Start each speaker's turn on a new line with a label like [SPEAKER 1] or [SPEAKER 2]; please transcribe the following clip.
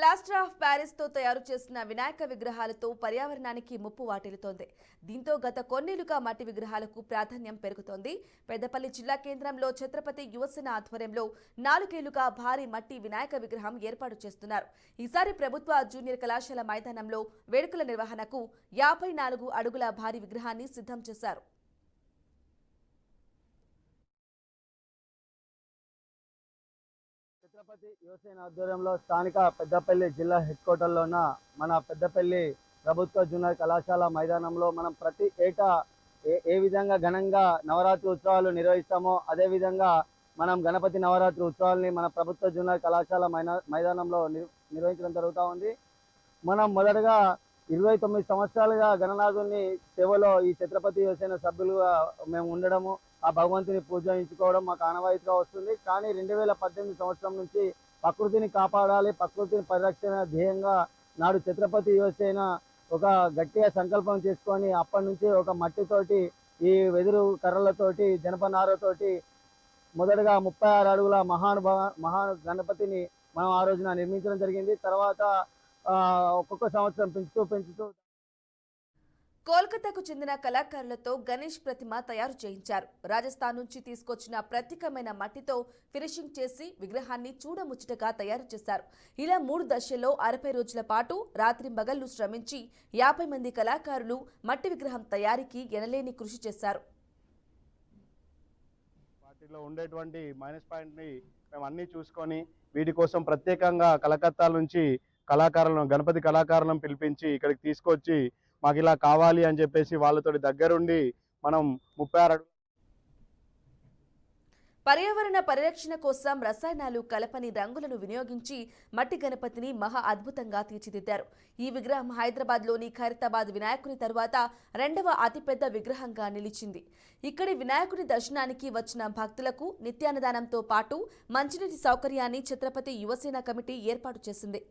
[SPEAKER 1] Plaster of ప్యారిస్తో తయారు చేసిన వినాయక విగ్రహాలతో పర్యావరణానికి ముప్పు వాటిల్లుతోంది. దీంతో గత కొన్నేళ్ళుగా మట్టి విగ్రహాలకు ప్రాధాన్యం పెరుగుతోంది. పెద్దపల్లి జిల్లా కేంద్రంలో ఛత్రపతి యువసేన ఆధ్వర్యంలో నాలుగేళ్ళుగా భారీ మట్టి వినాయక విగ్రహం ఏర్పాటు చేస్తున్నారు. ఈసారి ప్రభుత్వ జూనియర్ కళాశాల మైదానంలో వేడుకల నిర్వహణకు యాభై నాలుగు అడుగుల భారీ విగ్రహాన్ని సిద్ధం చేశారు.
[SPEAKER 2] ఛత్రపతి యువసేన ఆధ్వర్యంలో స్థానిక పెద్దపల్లి జిల్లా హెడ్ క్వార్టర్లో ఉన్న మన పెద్దపల్లి ప్రభుత్వ జూనియర్ కళాశాల మైదానంలో మనం ప్రతి ఏటా ఏ ఏ విధంగా ఘనంగా నవరాత్రి ఉత్సవాలు నిర్వహిస్తామో అదే విధంగా మనం గణపతి నవరాత్రి ఉత్సవాల్ని మన ప్రభుత్వ జూనియర్ కళాశాల మైనా మైదానంలో నిర్వహించడం జరుగుతూ ఉంది. మనం మొదటగా ఇరవై తొమ్మిది సంవత్సరాలుగా గణనాథుని సేవలో ఈ ఛత్రపతి యువసేన సభ్యులుగా మేము ఉండడము ఆ భగవంతుని పూజించుకోవడం మాకు ఆనవాయితీగా వస్తుంది. కానీ రెండు వేల పద్దెనిమిది సంవత్సరం నుంచి ప్రకృతిని కాపాడాలి ప్రకృతిని పరిరక్షణ ధ్యేయంగా నాడు ఛత్రపతి యువసేన ఒక గట్టిగా సంకల్పం చేసుకొని అప్పటి నుంచి ఒక మట్టితోటి ఈ వెదురు కర్రలతోటి జనపనారతోటి మొదటగా ముప్పై ఆరు అడుగుల మహానుభావ మహాను గణపతిని మనం ఆ రోజున నిర్మించడం జరిగింది. తర్వాత ఒక్కొక్క సంవత్సరం పెంచుతూ పెంచుతూ
[SPEAKER 1] కోల్కతాకు చెందిన కళాకారులతో గణేష్ ప్రతిమ తయారు చేయించారు. రాజస్థాన్ నుంచి తీసుకొచ్చిన ప్రత్యేకమైన మట్టితో ఫినిషింగ్ చేసి విగ్రహాన్ని చూడముచ్చటగా తయారు చేశారు. ఇలా మూడు దశల్లో అరవై రోజుల పాటు రాత్రి మగళ్ళు శ్రమించి యాభై మంది కళాకారులు మట్టి విగ్రహం తయారీకి ఎనలేని కృషి చేశారు.
[SPEAKER 3] వాటిలో ఉండేటువంటి మైనస్ పాయింట్ని మేము అన్నీ చూసుకొని వీటి కోసం ప్రత్యేకంగా కలకత్తా నుంచి కళాకారులను గణపతి కళాకారులను పిలిపించి ఇక్కడికి తీసుకొచ్చి మాకు ఇలా కావాలి అని చెప్పేసి వాళ్ళతో దగ్గరుండి మనం ముప్పై ఆరు
[SPEAKER 1] పర్యావరణ పరిరక్షణ కోసం రసాయనాలు కలపని రంగులను వినియోగించి మట్టి గణపతిని మహా అద్భుతంగా తీర్చిదిద్దారు. ఈ విగ్రహం హైదరాబాద్లోని ఖైరతాబాద్ వినాయకుని తరువాత రెండవ అతిపెద్ద విగ్రహంగా నిలిచింది. ఇక్కడి వినాయకుని దర్శనానికి వచ్చిన భక్తులకు నిత్యాన్నదానంతో పాటు మంచినీటి సౌకర్యాన్ని ఛత్రపతి యువసేన కమిటీ ఏర్పాటు చేసింది.